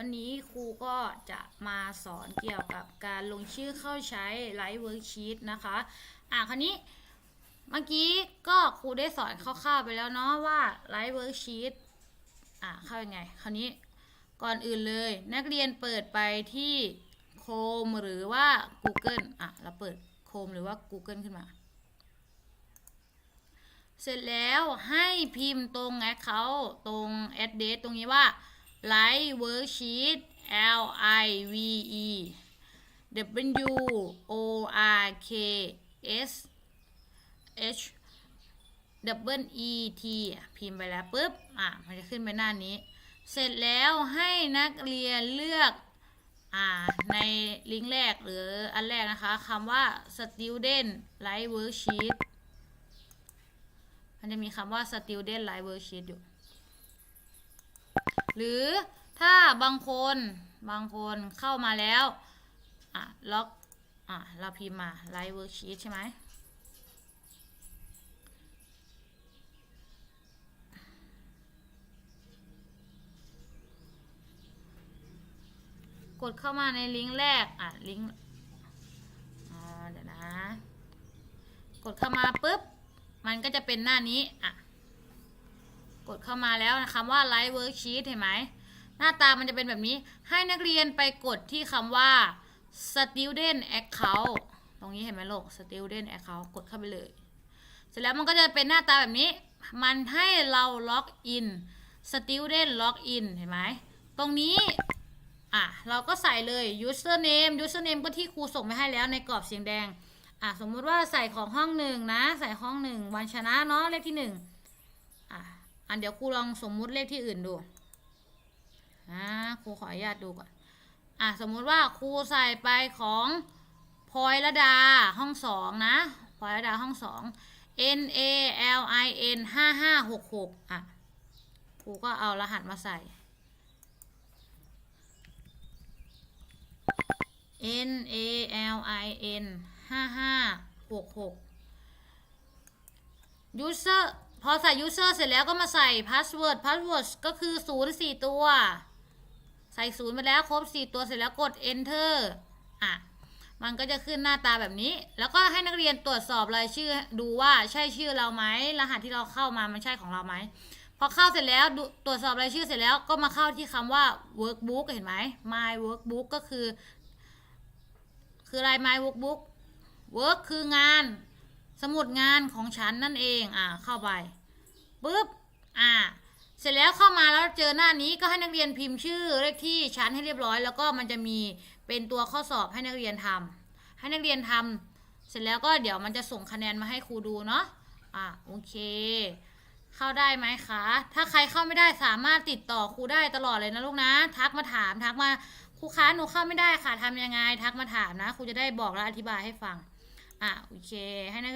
วันนี้ครูก็จะมาสอนเกี่ยวกับการลงชื่อเข้าใช้ไลฟ์เวิร์กชีตนะคะ อะคราวนี้เมื่อกี้ก็ครูได้สอนคร่าวๆไปแล้วเนาะว่าไลฟ์เวิร์กชีตอะเข้ายังไง คราวนี้ก่อนอื่นเลย นักเรียนเปิดไปที่ Chrome หรือว่า Google อะเราเปิด Chrome หรือว่า Google ขึ้นมา เสร็จแล้วให้พิมพ์ตรง account ตรง address ตรงนี้ว่า live worksheet L I V E W O R K S H double T พิมพ์ไปแล้วปุ๊บ อะ มันจะขึ้นไปหน้านี้ เสร็จแล้วให้นักเรียนเลือก อ่า ในลิงก์แรกหรืออันแรกนะคะคำว่า student live worksheet มันจะมีคำว่า student live worksheet อยู่ หรือถ้าบางคนบางคนเข้ามาแล้วอะล็อกอะเราพิมพ์มา live worksheet ใช่ไหมกดเข้ามาในลิงก์แรก อะ ลิงก์อ่าเดี๋ยวนะ กดเข้ามาปุ๊บ มันก็จะเป็นหน้านี้ อะ กดเข้ามาแล้วนะคำว่า Live Worksheet เห็นไหม หน้าตามันจะเป็นแบบนี้ ให้นักเรียนไปกดที่คำว่า Student Account ตรงนี้เห็นไหมลูก Student Account กดเข้าไปเลย เสร็จแล้วมันก็จะเป็นหน้าตาแบบนี้ มันให้เราล็อกอิน Student Login เห็นไหม ตรงนี้ อะ เราก็ใส่เลย username username ก็ที่ครูส่งไปให้แล้วในกรอบสีแดง อะ สมมุติว่าใส่ของห้องหนึ่งนะ ใส่ห้องหนึ่งวันชนะเนาะ เลขที่หนึ่ง อันเดี๋ยวครูลองสมมุติเลขที่อื่นดูอ่าครูขออนุญาตดูก่อน อะสมมุติว่าครูใส่ไปของพลอยระดาห้องสองนะพลอยระดาห้องสอง N A L I N ห้าห้าหกหกอะครูก็เอารหัสมาใส่ N A L I N ห้าห้าหกหก user อใส่ user เสร็จแล้วก็มาใส่ password password ก็คือศูนย์สี่ตัว ใส่ศูนย์ไปแล้วครบสี่ตัวเสร็จแล้วกด enter อะ มันก็จะขึ้นหน้าตาแบบนี้ แล้วก็ให้นักเรียนตรวจสอบรายชื่อดูว่าใช่ชื่อเราไหม รหัสที่เราเข้ามามันใช่ของเราไหม พอเข้าเสร็จแล้วตรวจสอบรายชื่อเสร็จแล้วก็มาเข้าที่คำว่า workbook เห็นไหม my workbook ก็คือ คืออะไร my workbook work คืองาน สมุดงานของฉันนั่นเอง อ่าเข้าไป ปุ๊บ อ่า เสร็จแล้วเข้ามาแล้วเจอหน้านี้ก็ให้นักเรียนพิมพ์ชื่อเลขที่ชั้นให้เรียบร้อย แล้วก็มันจะมีเป็นตัวข้อสอบให้นักเรียนทำให้นักเรียนทำเสร็จแล้วก็เดี๋ยวมันจะส่งคะแนนมาให้ครูดูเนาะ อ่าโอเค เข้าได้ไหมคะ ถ้าใครเข้าไม่ได้สามารถติดต่อครูได้ตลอดเลยนะลูกนะ ทักมาถามทักมาครูคะหนูเข้าไม่ได้ค่ะทำยังไง ทักมาถามนะครูจะได้บอกและอธิบายให้ฟัง อะโอเค ให้นักเรียน